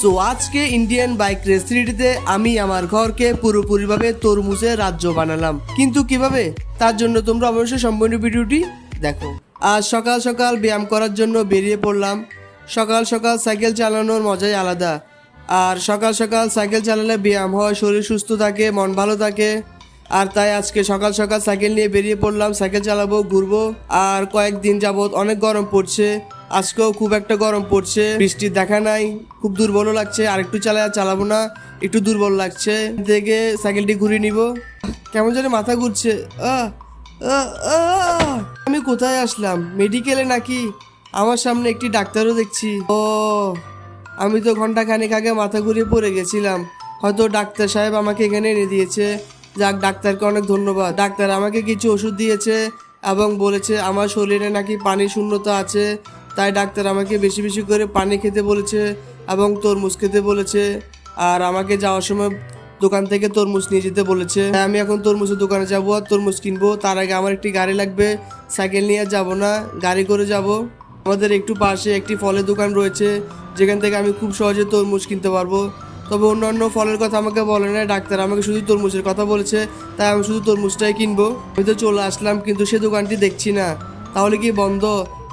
So আজকে Indian bike race থ্রিডিতে আমি আমার ঘরকে পুরোপুরিভাবে তরমুজের রাজ্য বানালাম। কিন্তু কীভাবে? তার জন্য তোমরা অবশ্যই সম্পূর্ণ ভিডিওটি দেখো। আজ সকাল সকাল ব্যায়াম করার জন্য বেরিয়ে পড়লাম। সকাল সকাল সাইকেল চালানোর মজাই আলাদা। আর সকাল সকাল সাইকেল চালালে ব্যায়াম হয়, শরীর সুস্থ থাকে, মন ভালো থাকে। আর তাই আজকে সকাল সকাল সাইকেল নিয়ে বেরিয়ে পড়লাম। সাইকেল চালাবো, ঘুরবো। আর কয়েকদিন যাবত অনেক গরম পড়ছে। আজকেও খুব একটা গরম পড়ছে বৃষ্টির দেখা নাই, খুব দুর্বল লাগছে, আর একটু চালা চালাবো না, একটু দুর্বল লাগছে। দেখে সাইকেলটি ঘুরিয়ে নিব। কেমন জানি মাথা ঘুরছে। আমি কোথায় আসলাম? মেডিকেলে নাকি? আমার সামনে একটি ডাক্তারও দেখছি। ও, আমি তো ঘণ্টা খানেক আগে মাথা ঘুরিয়ে পড়ে গেছিলাম। হয়তো ডাক্তার সাহেব আমাকে এখানে এনে দিয়েছে। যাক, ডাক্তারকে অনেক ধন্যবাদ। ডাক্তার আমাকে কিছু ওষুধ দিয়েছে এবং বলেছে, আমার শরীরে নাকি পানি শূন্যতা আছে। তাই ডাক্তার আমাকে বেশি বেশি করে পানি খেতে বলেছে এবং তরমুজ খেতে বলেছে। আর আমাকে যাওয়ার সময় দোকান থেকে তরমুজ নিয়ে যেতে বলেছে। আমি এখন তরমুজের দোকানে যাব আর তরমুজ কিনবো। তার আগে আমার একটি গাড়ি লাগবে, সাইকেল নিয়ে যাব না, গাড়ি করে যাব। আমাদের একটু পাশে একটি ফলের দোকান রয়েছে, যেখান থেকে আমি খুব সহজে তরমুজ কিনতে পারব। তবে অন্যান্য ফলের কথা আমাকে বলে না, ডাক্তার আমাকে শুধু তরমুজের কথা বলেছে, তাই আমি শুধু তরমুজটাই কিনবো। আমি তো চলে আসলাম, কিন্তু সে দোকানটি দেখছি না। তাহলে কি বন্ধ?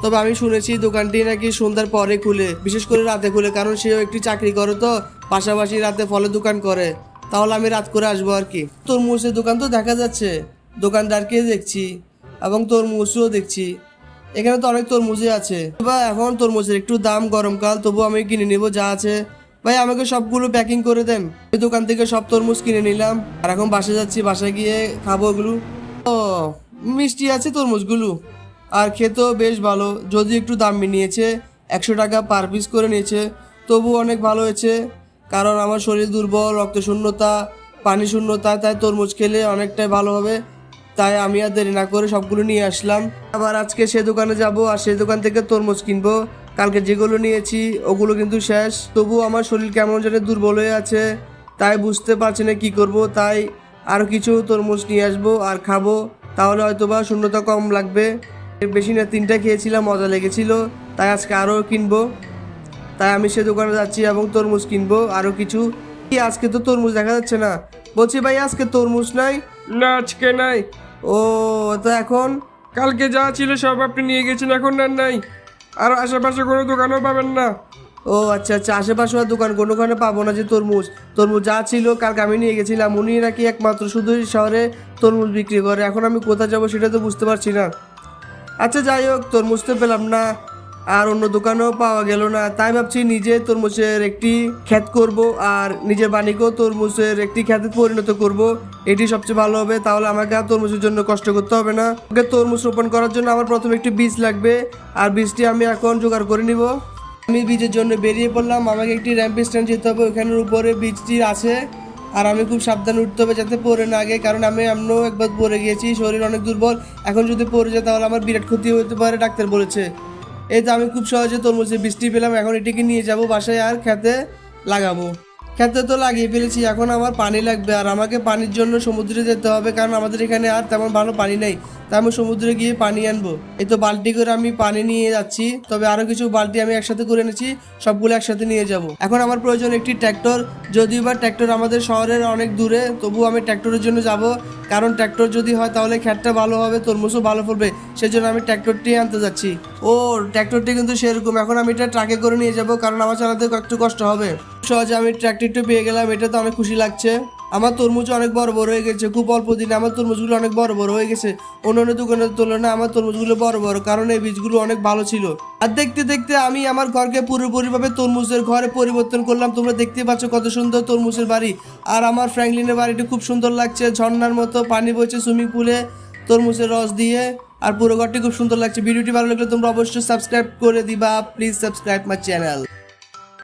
তবে আমি শুনেছি দোকানটি নাকি সন্ধ্যার পরে খুলে, বিশেষ করে রাতে খুলে, কারণ সেও একটি চাকরি করে তো, পাশাপাশি রাতে ফলের দোকান করে। তাহলে আমি রাত করে আসব আর কি। তরমুজের দোকান তো দেখা যাচ্ছে দোকানদারকে দেখছি, এবং তরমুজও দেখছি। এখানে তো অনেক তরমুজই আছে। বা এখন তরমুজের একটু দাম গরমকাল তবু আমি কিনে নিব যা আছে। ভাই, আমাকে সবগুলো প্যাকিং করে দেন। এই দোকান থেকে সব তরমুজ কিনে নিলাম। আর এখন বাসে যাচ্ছি, বাসায় গিয়ে খাব ওগুলো। ও, মিষ্টি আছে তরমুজগুলো। আর খেতেও বেশ ভালো। যদি একটু দাম নিয়েছে একশো টাকা পার পিস করে নিয়েছে তবু অনেক ভালো হয়েছে। কারণ আমার শরীর দুর্বল, রক্ত শূন্যতা, পানি শূন্যতা, তাই তরমুজ খেলে অনেকটাই ভালো হবে। তাই আমি আর দেরি না করে সবগুলো নিয়ে আসলাম। আবার আজকে সে দোকানে যাব আর সেই দোকান থেকে তরমুজ কিনবো। কালকে যেগুলো নিয়েছি, ওগুলো কিন্তু শেষ। তবু আমার শরীর কেমন যেন দুর্বল হয়ে আছে। তাই বুঝতে পারছি না কী করব। তাই আরও কিছু তরমুজ নিয়ে আসব আর খাব। তাহলে হয়তো বা শূন্যতা কম লাগবে। এর বেশি না তিনটা খেয়েছিলাম মজা লেগেছিল। তাই আজকে আরও কিনবো। তাই আমি সে দোকানে যাচ্ছি এবং তরমুজ কিনবো আরও কিছু। কি আজকে তো তরমুজ দেখা যাচ্ছে না? বলছি ভাই আজকে তরমুজ নাই? না আজকে নাই। ও তো এখন? কালকে যা ছিল সব আপনি নিয়ে গেছেন এখন আর নাই। আর আশেপাশে কোনো দোকানও পাবেন না। ও আচ্ছা আচ্ছা আশেপাশে আর দোকান কোনো ওখানে পাবো না যে তরমুজ। তরমুজ যা ছিল কালকে আমি নিয়ে গেছিলাম। উনি নাকি একমাত্র শুধু শহরে তরমুজ বিক্রি করে। এখন আমি কোথায় যাব সেটা তো বুঝতে পারছি না। আচ্ছা যাই হোক তরমুজ তো পেলাম না, আর অন্য দোকানেও পাওয়া গেল না। তাই ভাবছি নিজে তরমুজের একটি খ্যাত করব, আর নিজের বাণীকেও তরমুজের একটি খ্যাতে পরিণত করব। এটি সবচেয়ে ভালো হবে, তাহলে আমাকে আর তরমুজের জন্য কষ্ট করতে হবে না। ওকে তরমুজ রোপণ করার জন্য আমার প্রথমে একটি বীজ লাগবে, আর বীজটি আমি এখন জোগাড় করে নিব। আমি বীজের জন্য বেরিয়ে পড়লাম, আমাকে একটি র্যাম্প স্ট্যান্ড যেতে হবে, ওখানের উপরে বীজটি আছে। আর আমি খুব সাবধানে উঠতে হবে যাতে পড়ে না আগে কারণ আমি এমনও একবার পড়ে গিয়েছি, শরীর অনেক দুর্বল। এখন যদি পড়ে যায় তাহলে আমার বিরাট ক্ষতি হতে পারে, ডাক্তার বলেছে। এই তো আমি খুব সহজে তরমুজের বৃষ্টি পেলাম, এখন এটিকে নিয়ে যাব, বাসায় আর খেতে লাগাবো। খেতে তো লাগিয়ে ফেলেছি, এখন আমার পানি লাগবে। আর আমাকে পানির জন্য সমুদ্রে যেতে হবে, কারণ আমাদের এখানে আর তেমন ভালো পানি নেই। তাই আমি সমুদ্রে গিয়ে পানি আনব। এই তো বালতি করে আমি পানি নিয়ে যাচ্ছি, তবে আরও কিছু বালতি আমি একসাথে করে এনেছি, সবগুলো একসাথে নিয়ে যাব। এখন আমার প্রয়োজন একটি ট্র্যাক্টর, যদিও বা ট্র্যাক্টর আমাদের শহরের অনেক দূরে তবু আমি ট্র্যাক্টরের জন্য যাব। কারণ ট্র্যাক্টর যদি হয়, তাহলে খ্যাটটা ভালো হবে, তরমুজও ভালো ফলবে সেজন্য আমি ট্র্যাক্টরটি আনতে যাচ্ছি। ও, ট্র্যাক্টরটি কিন্তু সেরকম। এখন আমি এটা ট্রাকে করে নিয়ে যাব, কারণ আমার চালাতে একটু কষ্ট হবে। সহজে আমি ট্র্যাক্টরটি পেয়ে গেলাম, এটা তো অনেক খুশি লাগছে। আমার তরমুজ অনেক বড় বড় হয়ে গেছে, খুব অল্প দিনে আমার তরমুজগুলো অনেক বড় বড় হয়ে গেছে। অন্যান্য দোকানের তুলনায় আমার তরমুজগুলো বড় বড়, কারণ এই বীজগুলো অনেক ভালো ছিল। আর দেখতে দেখতে আমি আমার ঘরকে পুরোপুরিভাবে তরমুজের ঘরে পরিবর্তন করলাম। তোমরা দেখতে পাচ্ছ কত সুন্দর তরমুজের বাড়ি। আর আমার ফ্র্যাঙ্কলিনের বাড়িটি খুব সুন্দর লাগছে, ঝর্ণার মতো পানি বইছে সুইমিং পুলে তরমুজের রস দিয়ে। আর পুরো ঘরটি খুব সুন্দর লাগছে। ভিডিওটি ভালো লাগলে তোমরা অবশ্যই সাবস্ক্রাইব করে দিবা। Please subscribe my channel